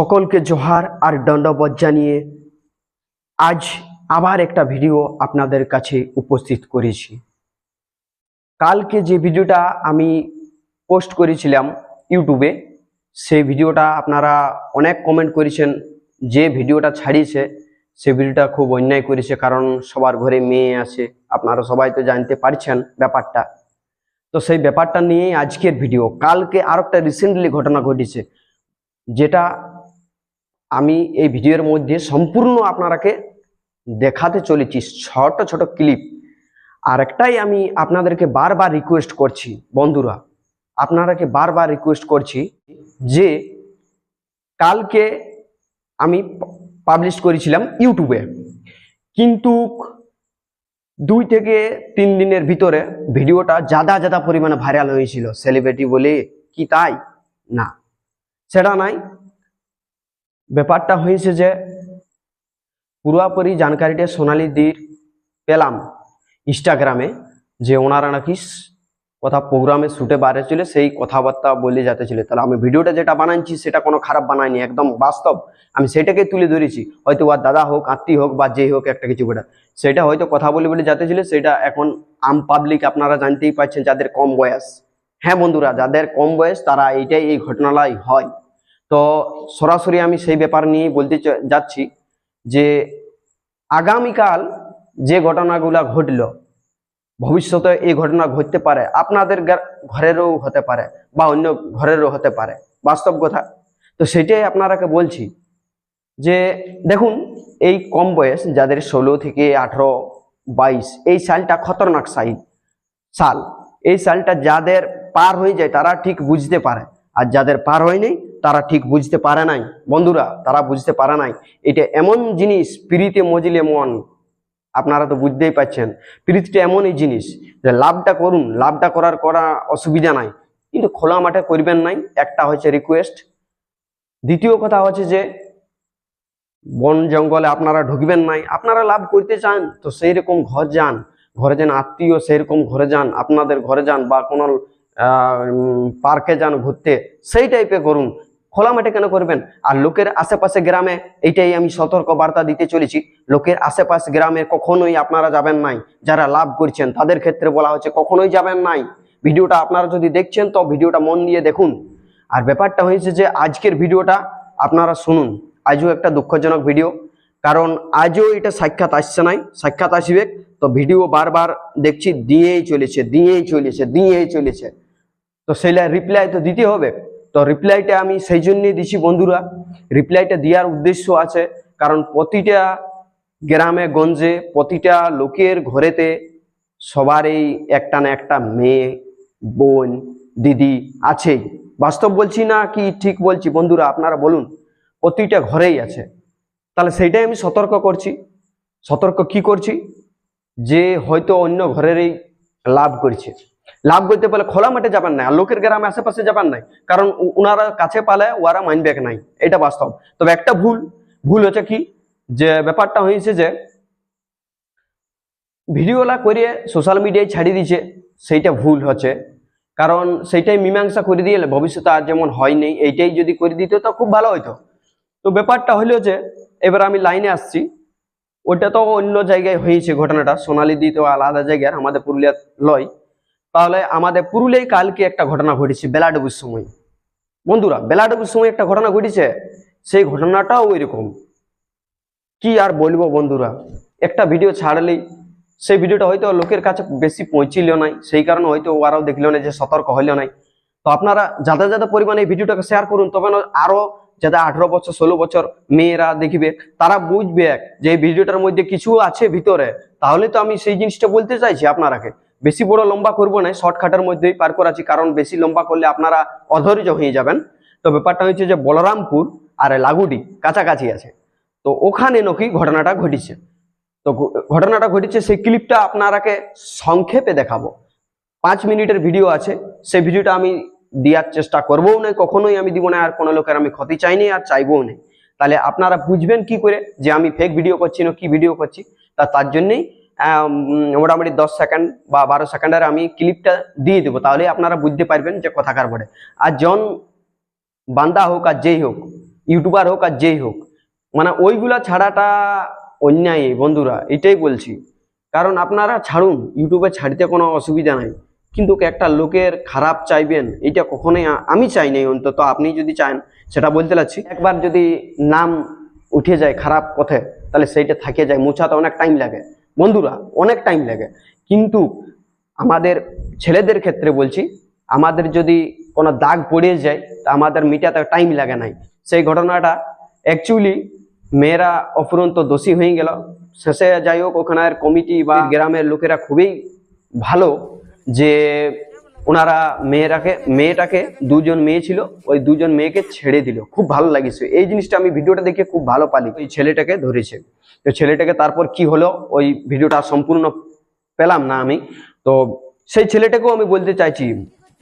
সকলকে জোহার আর দণ্ডবত জানিয়ে আজ আবার একটা ভিডিও আপনাদের কাছে উপস্থিত করেছি। কালকে যে ভিডিওটা আমি পোস্ট করেছিলাম ইউটিউবে, সেই ভিডিওটা আপনারা অনেক কমেন্ট করেছেন যে ভিডিওটা ছাড়িয়েছে, সে ভিডিওটা খুব অন্যায় করেছে কারণ সবার ঘরে মেয়ে আছে, আপনারা সবাই তো জানতে পারছেন ব্যাপারটা। তো সেই ব্যাপারটা নিয়েই আজকের ভিডিও। কালকে আর একটা রিসেন্টলি ঘটনা ঘটেছে, যেটা আমি এই ভিডিওর মধ্যে সম্পূর্ণ আপনারাকে দেখাতে চলেছি ছোট ছোট ক্লিপ আর একটাই আমি আপনাদেরকে বারবার রিকোয়েস্ট করছি, বন্ধুরা, আপনারাকে বারবার রিকোয়েস্ট করছি যে কালকে আমি পাবলিশ করেছিলাম ইউটিউবে কিন্তু দুই থেকে তিন দিনের ভিতরে ভিডিওটা জাদা জাদা পরিমাণে ভাইরাল হয়েছিল। সেলিব্রিটি বলে কি তাই? না। সেটা নাই। ব্যাপারটা হয়েছে যে পুরোপুরি জানকারিটা সোনালি দির পেলাম ইনস্টাগ্রামে যে ওনারা নাকি কথা প্রোগ্রামে শুটে বাইরে ছিল সেই কথাবার্তা বলে যেতে ছিল। তাহলে আমি ভিডিওটা যেটা বানাইছি সেটা কোনো খারাপ বানাইনি, একদম বাস্তব। আমি সেটাকে তুলে ধরেছি। হয়তো ওর দাদা হোক, আত্মীয় হোক বা যেই হোক একটা কিছু বেটা সেটা হয়তো কথা বলে বলে যেতে ছিল, সেটা এখন আম পাবলিক আপনারা জানতেই পারছেন যাদের কম বয়স। হ্যাঁ বন্ধুরা, যাদের কম বয়স তারা এইটাই, এই ঘটনালাই হয়। তো সরাসরি আমি সেই ব্যাপার নিয়ে বলতে যাচ্ছি যে আগামীকাল যে ঘটনাগুলা ঘটলো, ভবিষ্যতে এই ঘটনা ঘটতে পারে, আপনাদের ঘরেরও হতে পারে বা অন্য ঘরেরও হতে পারে, বাস্তব কথা। তো সেটাই আপনারাকে বলছি যে দেখুন, এই কম বয়স যাদের ষোলো থেকে আঠারো বাইশ, এই সালটা খতরনাক সাইল সাল। এই সালটা যাদের পার হয়ে যায় তারা ঠিক বুঝতে পারে, আর যাদের পার হয়নি তারা ঠিক বুঝতে পারে নাই। বন্ধুরা, তারা বুঝতে পারে নাই। এটা এমন জিনিস পিড়িতে মজিলে মন। আপনারা তো বুঝতেই পারছেন। প্রীতিটা এমনই জিনিস যে লাভটা করুন, লাভটা করার করা অসুবিধা নাই। কিন্তু খোলা মাঠে করবেন নাই, একটা হচ্ছে রিকোয়েস্ট দ্বিতীয় কথা হচ্ছে যে, বন জঙ্গলে আপনারা ঢুকবেন নাই, আপনারা লাভ করতে চান, তো সেই রকম ঘর যান। ঘরে যান আত্মীয় সেরকম ঘরে যান, আপনাদের ঘরে যান বা কোনো পার্কে যান ঘুরতে, সেই টাইপে করুন। খোলা মাঠে কেন করবেন? আর লোকের আশেপাশে গ্রামে এইটাই আমি সতর্ক বার্তা দিতে চলেছি। লোকের আশেপাশে গ্রামে কখনোই আপনারা যাবেন নাই। যারা লাভ করছেন, তাদের ক্ষেত্রে বলা হচ্ছে কখনোই যাবেন নাই। ভিডিওটা আপনারা যদি দেখছেন, তো ভিডিওটা মন দিয়ে দেখুন। আর ব্যাপারটা হয়েছে যে, আজকের ভিডিওটা আপনারা শুনুন। আজও একটা দুঃখজনক ভিডিও। কারণ আজও এটা সাক্ষাৎ আসছে নাই। সাক্ষাৎ আসবে, তো ভিডিও বারবার দেখছি, দিয়েই চলেছে দিয়েই চলেছে দিয়েই চলেছে। তো সেইটা রিপ্লাই তো দিতে হবে। তো রিপ্লাইটা আমি সেই জন্যই দিছি বন্ধুরা। রিপ্লাইটা দেওয়ার উদ্দেশ্য আছে, কারণ প্রতিটা গ্রামে, গঞ্জে, প্রতিটা লোকের ঘরেতে সবারই একটা না একটা মেয়ে, বোন, দিদি আছেই। বাস্তব বলছি না কি ঠিক বলছি বন্ধুরা, আপনারা বলুন, প্রতিটা ঘরেই আছে। তাহলে সেইটাই আমি সতর্ক করছি। সতর্ক কি করছি? যে হয়তো অন্য ঘরেরই লাভ করছে। লাভ করতে পারলে খোলা মাঠে যাবেন না, আর লোকের গ্রামে আশেপাশে যাবেন নাই কারণ ওনারা কাছে পালে ওরা মাইনব্যাক নাই, এটা বাস্তব। তবে একটা ভুল ভুল হচ্ছে কি? যে ব্যাপারটা হয়েছে যে, ভিডিওলা করে সোশ্যাল মিডিয়ায় ছাড়িয়ে দিয়েছে, সেইটা ভুল হচ্ছে। কারণ সেইটাই মীমাংসা করে দিয়ে ভবিষ্যতে আর যেমন হয়নি এইটাই যদি করে দিত তো খুব ভালো হতো তো ব্যাপারটা হলো যে, এবার আমি লাইনে আসছি। ওটা তো অন্য জায়গায় হয়েছে ঘটনাটা, সোনালি দি তো আলাদা জায়গার, আমাদের পুরুলিয়া লয়। তাহলে আমাদের পুরুলিয়ায় কালকে একটা ঘটনা ঘটেছে বেলাডুবুর সময়। বন্ধুরা, বেলাডুবুর সময় একটা ঘটনা ঘটেছে, সেই ঘটনাটাও ওই রকম কি আর বলব বন্ধুরা, একটা ভিডিও ছাড়লেই, সেই ভিডিওটা হয়তো লোকের কাছে বেশি পৌঁছিল নাই, সেই কারণে হয়তো ওরাও দেখল না যে সতর্ক হইল নাই। তো আপনারা যাতে যাতে পরিমাণে এই ভিডিওটাকে শেয়ার করুন তবে আরও আরও যাতে আঠারো বছর, ষোলো বছর মেয়েরা দেখবে, তারা বুঝবে যে এই ভিডিওটার মধ্যে কিছু আছে ভিতরে। তাহলে তো আমি সেই জিনিসটা বলতে চাইছি আপনারাকে বেশি বড় লম্বা করব না, শর্টকাটের মধ্যেই পার করাচ্ছি, কারণ বেশি লম্বা করলে আপনারা অধৈর্য হয়ে যাবেন। তো ব্যাপারটা হচ্ছে যে বলরামপুর আর লাগুডি কাছাকাছি আছে। তো ওখানে নাকি ঘটনাটা ঘটেছে। তো ঘটনাটা ঘটেছে, সেই ক্লিপটা আপনারাকে সংক্ষেপে দেখাবো। পাঁচ মিনিটের ভিডিও আছে, সেই ভিডিওটা আমি দেওয়ার চেষ্টা করবও না, কখনোই আমি দিব না, আর কোনো লোকের আমি ক্ষতি চাইনি আর চাইবও না। তাহলে আপনারা বুঝবেন কি করে যে আমি ফেক ভিডিও করছি না, কি ভিডিও করছি? তা তার জন্যই মোটামুটি দশ সেকেন্ড বা বারো সেকেন্ডের আমি ক্লিপটা দিয়ে দেবো। তাহলে আপনারা বুঝতে পারবেন যে কথাকার বটে আর জন বান্দা হোক আর যেই হোক ইউটিউবার হোক আর যেই হোক মানে ওইগুলা ছাড়াটা অন্যায় বন্ধুরা, এটাই বলছি। কারণ আপনারা ছাড়ুন ইউটিউবে ছাড়তে কোনো অসুবিধা নাই। কিন্তু একটা লোকের খারাপ চাইবেন, এটা কখনোই আমি চাই নাই অন্তত, আপনি যদি চান, সেটা বলতে লাগছি একবার যদি নাম উঠে যায় খারাপ পথে, তাহলে সেইটা থাকে যায়, মুছাতে অনেক টাইম লাগে। বন্ধুরা, অনেক টাইম লাগে। কিন্তু আমাদের ছেলেদের ক্ষেত্রে বলছি, আমাদের যদি কোনো দাগ পড়ে যায়, তা আমাদের মিটাতে টাইম লাগে নাই। সেই ঘটনাটা অ্যাকচুয়ালি মেয়েরা অফুরন্ত দোষী হয়ে গেল। শেষে যাই হোক ওখানের কমিটি বা গ্রামের লোকেরা খুবই ভালো যে ওনারা মেয়েরাকে, মেয়েটাকে দুজন মেয়ে ছিল, ওই দুজন মেয়েকে ছেড়ে দিল। খুব ভালো লাগিছে। এই জিনিসটা আমি ভিডিওটা দেখে খুব ভালো পালি। ওই ছেলেটাকে ধরেছে। তো ছেলেটাকে তারপর কি হলো, ওই ভিডিওটা সম্পূর্ণ পেলাম না আমি। তো সেই ছেলেটাকেও আমি বলতে চাইছি,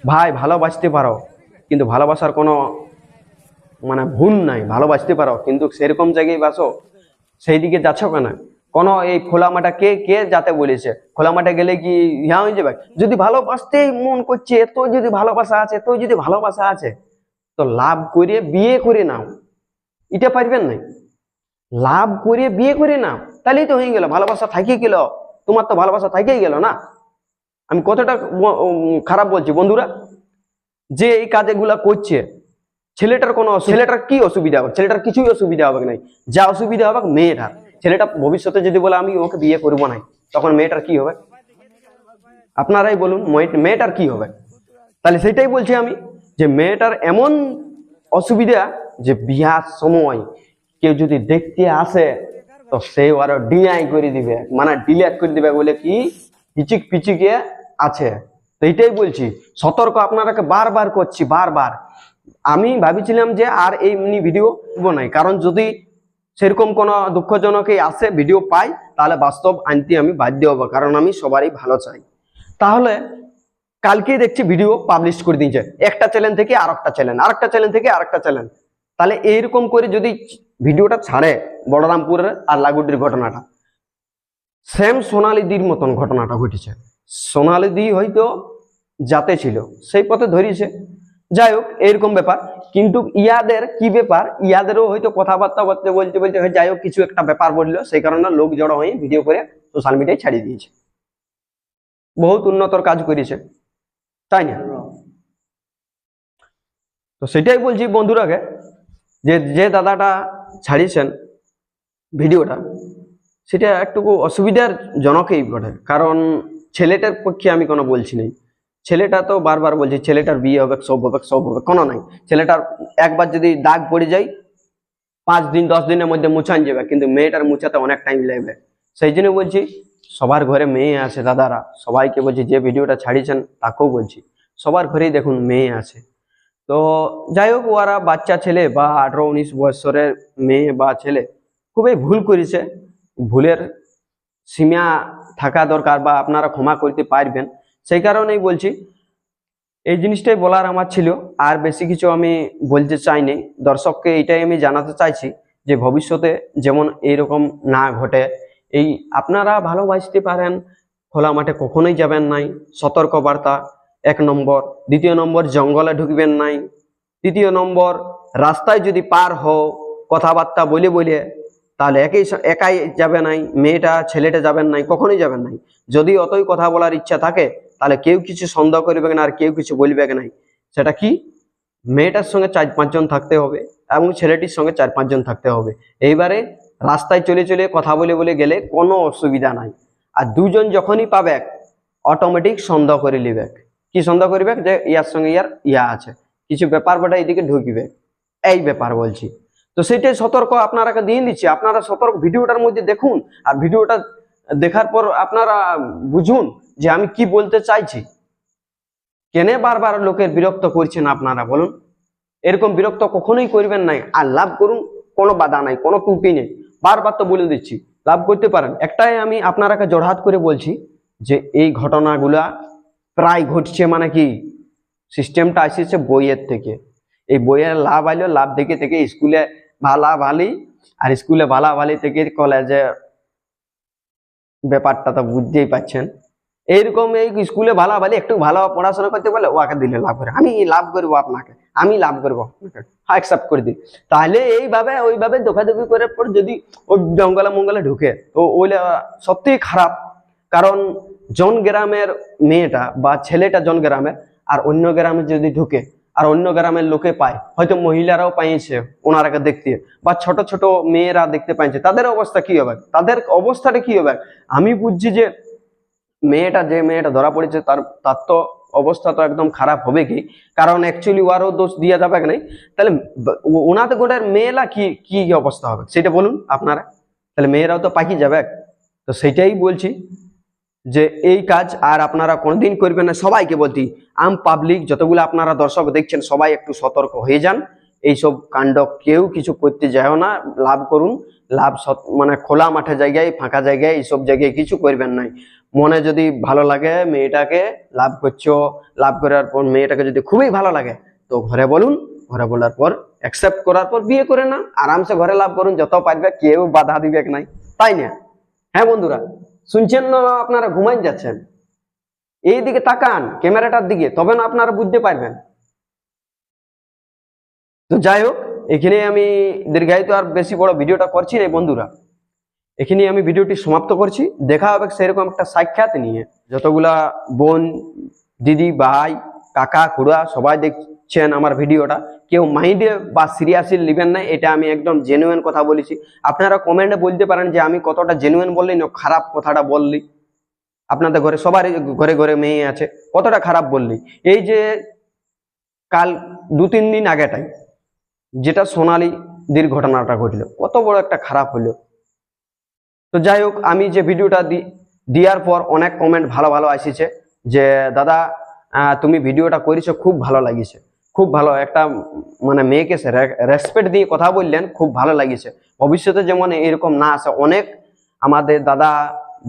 ভাই, ভালোবাসতে পারো, কিন্তু ভালোবাসার কোনো মানে ভুল নাই, ভালোবাসতে পারো, কিন্তু সেরকম জায়গায় বাসো সেই দিকে যাচ্ছ কেন? কোনো এই খোলা মাঠা কে কে যাতে বলেছে? খোলা মাঠে গেলে কি ইয়া হয়ে যাবে? যদি ভালোবাসতেই মন করছে এত যদি ভালোবাসা আছে এত যদি ভালোবাসা আছে, তো লাভ করে বিয়ে করে নাও। এটা পারবেন নাই? লাভ করে বিয়ে করে না, তাহলেই তো হয়ে গেল, ভালোবাসা থাকিয়ে গেল, তোমার তো ভালোবাসা থাকিয়ে গেল না? আমি কতটা খারাপ বলছি বন্ধুরা? যে এই কাজগুলা করছে, ছেলেটার কোনো ছেলেটার কি অসুবিধা হবে? ছেলেটার কিছুই অসুবিধা হবে নাই। যা অসুবিধা হবে মেয়েটার ছেলেটা ভবিষ্যতে যদি বলে, আমি ওকে বিয়ে করব না তখন মেয়েটার কি হবে? আপনারাই বলুন মেয়েটার কি হবে? তাহলে সেটাই বলছি আমি, যে মেয়েটার এমন অসুবিধা যে বিয়ার সময় কেউ যদি দেখতে আসে, তো সে আরও ডিনাই করে দিবে। মানে ডিলেট করে দিবে বলে কি? পিচিক পিচিকে আছে। তো এইটাই বলছি, সতর্ক আপনারাকে বারবার করছি, বারবার। আমি ভাবিছিলাম যে আর এমনি ভিডিও নাই কারণ যদি সেরকম কোনো দুঃখজনক আসে ভিডিও পাই, তাহলে বাস্তব আনতে আমি বাধ্য হব, কারণ আমি সবারই ভালো চাই। তাহলে কালকেই দেখছি ভিডিও পাবলিশ করে দিয়েছে। একটা চ্যানেল থেকে আর একটা চ্যানেল আর একটা চ্যানেল থেকে আর একটা চ্যানেল তাহলে এইরকম করে যদি ভিডিওটা ছাড়ে বড়রামপুরের আর লাগুডির ঘটনাটা। সেম সোনালিদির মতন ঘটনাটা ঘটেছে। সোনালিদি হয়তো যাতে ছিল, সেই পথে ধরিয়েছে যাই হোক এইরকম ব্যাপার। কিন্তু ইয়াদের কি ব্যাপার? ইয়াদেরও হয়তো কথাবার্তা বলতে বলতে বলতে যাই হোক, কিছু একটা ব্যাপার বলল। সেই কারণে লোক জড়ো হয়ে ভিডিও করে সোশ্যাল মিডিয়ায় ছাড়িয়ে দিয়েছে। বহুত উন্নতর কাজ করেছে। তাই না? তো সেটাই বলছি বন্ধুরাকে, যে যে দাদাটা ছাড়িয়েছেন ভিডিওটা, সেটা একটু অসুবিধার জনকই বটে। কারণ ছেলেটার পক্ষে আমি কোনো বলছি নাই। ছেলেটা তো বারবার বলছি, ছেলেটার বিয়ে হবে, সব হবে সব হবে। কোনো নাই। ছেলেটার একবার যদি দাগ পড়ে যায়, পাঁচ দিন, দশ দিনের মধ্যে মুছান যাবে, কিন্তু মেয়েটার মুছাতে অনেক টাইম লাগবে। সেই জন্য বলছি, সবার ঘরে মেয়ে আছে, দাদারা। সবাইকে বলছি, যে ভিডিওটা ছাড়িয়েছেন, তাকেও বলছি। সবার ঘরেই দেখুন মেয়ে আছে। তো যাই হোক ওরা বাচ্চা ছেলে বা আঠারো উনিশ বছরের মেয়ে বা ছেলে খুবই ভুল করেছে। ভুলের সীমা থাকা দরকার বা আপনারা ক্ষমা করতে পারবেন। সেই কারণেই বলছি, এই জিনিসটাই বলার আমার ছিল। আর বেশি কিছু আমি বলতে চাইনি। দর্শককে এটাই আমি জানাতে চাইছি যে ভবিষ্যতে যেমন এইরকম না ঘটে, এই আপনারা ভালোবাসতে পারেন, খোলা মাঠে কখনোই যাবেন নাই। সতর্ক বার্তা এক নম্বর। দ্বিতীয় নম্বর, জঙ্গলে ঢুকবেন নাই। তৃতীয় নম্বর, রাস্তায় যদি পার হও, কথাবার্তা বলে বলে, তাহলে একই একাই যাবে নাই, মেয়েটা, ছেলেটা যাবেন নাই, কখনোই যাবেন নাই। যদি অতই কথা বলার ইচ্ছা থাকে, তাহলে কেউ কিছু সন্দেহ করবে না আর কেউ কিছু বলবে নাই সেটা কি? মেয়েটার সঙ্গে চার পাঁচজন থাকতে হবে এবং ছেলেটির সঙ্গে চার পাঁচজন থাকতে হবে। এইবারে রাস্তায় চলে চলে কথা বলে বলে গেলে কোনো অসুবিধা নাই। আর দুজন যখনই পাবে অটোমেটিক সন্দেহ করে নিবে। কি সন্দেহ করবে? যে ইয়ার সঙ্গে ইয়ার ইয়া আছে। কিছু ব্যাপার বেটা, এদিকে ঢুকবে। এই ব্যাপার বলছি। তো সেটাই সতর্ক আপনারাকে দিয়ে দিচ্ছি। আপনারা সতর্ক ভিডিওটার মধ্যে দেখুন আর ভিডিওটা দেখার পর আপনারা বুঝুন যে আমি কি বলতে চাইছি। কেনে বারবার লোকের বিরক্ত করছেন আপনারা, বলুন। এরকম বিরক্ত কখনোই করবেন নাই। আর লাভ করুন, কোনো বাধা নাই, কোনো ত্রুটি নেই। বারবার তো বলে দিচ্ছি, লাভ করতে পারেন। একটাই আমি আপনারাকে জড়হাত করে বলছি যে এই ঘটনাগুলা প্রায় ঘটছে মানে কি? সিস্টেমটা আসছে বইয়ের থেকে। এই বইয়ের লাভ আইলো, লাভ থেকে থেকে স্কুলে ভালা ভালি আর স্কুলে ভালা ভালি থেকে কলেজে ব্যাপারটা তো বুঝতেই পাচ্ছেন এইরকম এই স্কুলে ভালো ভালো একটু ভালো পড়াশোনা করতে পারলে ওকে দিলে লাভ করে। আমি লাভ করব আপনাকে, আমি লাভ করব হ্যাঁ অ্যাকসেপ্ট করে দিই। তাহলে এইভাবে, ওইভাবে দোকাদুকি করার পর যদি ওই জঙ্গলে মঙ্গলে ঢুকে, তো ওইটা সত্যিই খারাপ। কারণ জন গ্রামের মেয়েটা বা ছেলেটা জন গ্রামের, আর অন্য গ্রামে যদি ঢুকে, আর অন্য গ্রামের লোকে পায়, হয়তো মহিলারাও পাইছে ওনারাকে দেখতে, বা ছোট ছোট মেয়েরা দেখতে পাইছে, তাদের অবস্থা কি হবে? তাদের অবস্থাটা কি হবে? আমি বুঝছি যে মেয়েটা যে মেয়েটা ধরা পড়েছে, তার তার তো অবস্থা তো একদম খারাপ হবে কি? কারণ অ্যাকচুয়ালি ওয়ারও দোষ দিয়ে যাবে নাই তাহলে ওনাতে গোটার মেয়েরা কি কি অবস্থা হবে? সেটা বলুন আপনারা। তাহলে মেয়েরাও তো পাকি যাবে। তো সেটাই বলছি। যে এই কাজ আর আপনারা কোনোদিন করবেন না। সবাইকে বলতি আম পাবলিক যতগুলো আপনারা দর্শক দেখছেন, সবাই একটু সতর্ক হয়ে যান। এইসব কাণ্ড কেউ কিছু করতে যায় না। লাভ করুন। লাভ মানে খোলা মাঠে জায়গায়, ফাঁকা জায়গায় এইসব জায়গায় কিছু করবেন নাই। মনে যদি ভালো লাগে মেয়েটাকে লাভ করছ, লাভ করার পর মেয়েটাকে যদি খুবই ভালো লাগে, তো ঘরে বলুন। ঘরে বলার পর অ্যাকসেপ্ট করার পর বিয়ে করে না। আরামসে ঘরে লাভ করুন, যত পারবে, কেউ বাধা দিবে নাই। তাই না? হ্যাঁ বন্ধুরা? শুনছেন না আপনারা? ঘুমাই যাচ্ছেন। এই দিকে তাকান, ক্যামেরাটার দিকে, তবে না আপনারা বুঝতে পারবেন। তো যাই হোক, এখানে আমি দীর্ঘায়িত আর বেশি বড় ভিডিওটা করছি না বন্ধুরা। এখানে আমি ভিডিওটি সমাপ্ত করছি। দেখা হবে সেরকম একটা সাক্ষাৎ নিয়ে। যতগুলা বোন, দিদি, ভাই, কাকা, খুড়া সবাই দেখছেন আমার ভিডিওটা। কেউ মাইন্ডে বা সিরিয়াসলি নেবেন না, এটা আমি একদম জেনুইন কথা বলেছি। আপনারা কমেন্টে বলতে পারেন যে আমি কতটা জেনুইন বললি, না খারাপ কথাটা বললি। আপনাদের ঘরে, সবার ঘরে ঘরে মেয়ে আছে, কতটা খারাপ বললি। এই যে কাল দু তিন দিন আগেটাই, যেটা সোনালি দির ঘটনাটা ঘটলো, কত বড় একটা খারাপ হলো। তো যাই হোক, আমি যে ভিডিওটা দেওয়ার পর অনেক কমেন্ট ভালো ভালো আসিছে যে, দাদা তুমি ভিডিওটা করেছ, খুব ভালো লাগিছে। খুব ভালো একটা মানে মেয়েকে রেসপেক্ট দিয়ে কথা বললেন, খুব ভালো লাগিছে। ভবিষ্যতে যেমন এরকম না আসে অনেক আমাদের দাদা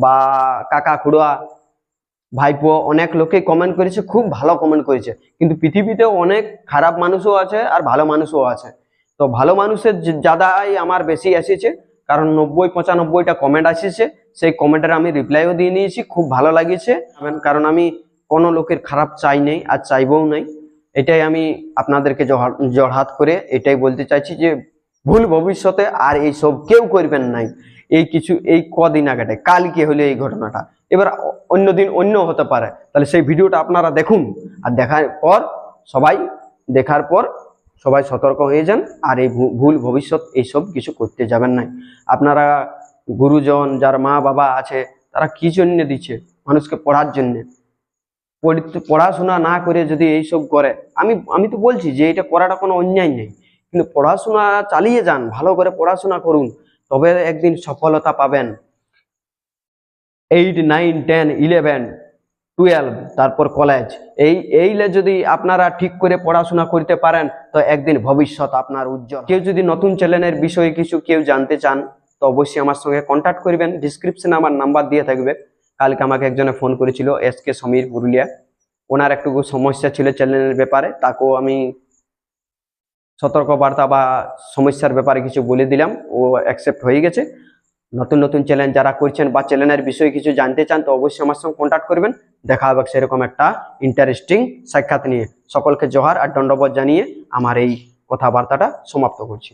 বা কাকা, খুড়া, ভাইপো অনেক লোকে কমেন্ট করেছে, খুব ভালো কমেন্ট করেছে। কিন্তু পৃথিবীতে অনেক খারাপ মানুষও আছে আর ভালো মানুষও আছে। তো ভালো মানুষের যাদাই আমার বেশি এসেছে, কারণ নব্বই, পঁচানব্বইটা কমেন্ট আসিছে, সেই কমেন্টের আমি রিপ্লাইও দিয়ে নিয়েছি, খুব ভালো লাগিয়েছে কারণ আমি কোনো লোকের খারাপ চাই নেই আর চাইবও নাই। এটাই আমি আপনাদেরকে জোড়হাত করে এটাই বলতে চাইছি যে ভুল ভবিষ্যতে আর এইসব কেউ করবেন নাই। এই কিছু, এই কদিন আগেটাই কালকে হলে এই ঘটনাটা। এবার অ- অন্যদিন অন্য হতে পারে। তাহলে সেই ভিডিওটা আপনারা দেখুন। আর দেখার পর, সবাই দেখার পর সবাই সতর্ক হয়ে যান আর এই ভুল ভবিষ্যৎ এইসব কিছু করতে যাবেন নাই। আপনারা গুরুজন, যার মা বাবা আছে, তারা কি জন্য দিচ্ছে? মানুষকে পড়ার জন্য। পড়াশোনা না করে যদি এইসব করে, আমি আমি তো বলছি যে এটা করাটা কোনো অন্যায় নেই। কিন্তু পড়াশোনা চালিয়ে যান, ভালো করে পড়াশোনা করুন, তবে একদিন সফলতা পাবেন। Eight nine ten eleven twelve তারপর কলেজ এই, এইলে যদি আপনারা ঠিক করে পড়াশোনা করতে পারেন, তো একদিন ভবিষ্যৎ আপনার উজ্জ্বল। কেউ যদি নতুন চ্যানেলের বিষয়ে কিছু কেউ জানতে চান, তো অবশ্যই আমার সঙ্গে কন্ট্যাক্ট করবেন। ডিসক্রিপশনে আমার নাম্বার দিয়ে থাকবে। কালকে আমাকে একজনে ফোন করেছিল এস কে সমীর পুরুলিয়া। ওনার একটু সমস্যা ছিল চ্যানেলের ব্যাপারে, তাকেও আমি সতর্কবার্তা বা সমস্যার ব্যাপারে কিছু বলে দিলাম, ও অ্যাকসেপ্ট হয়ে গেছে। নতুন নতুন চ্যানেল যারা করছেন বা চ্যানেলের বিষয়ে কিছু জানতে চান, তো অবশ্যই আমার সঙ্গে কন্ট্যাক্ট করবেন। দেখা হবে সেরকম একটা ইন্টারেস্টিং সাক্ষাৎ নিয়ে। সকলকে জোহার আর দণ্ডবোধ জানিয়ে আমার এই কথাবার্তাটা সমাপ্ত করছি।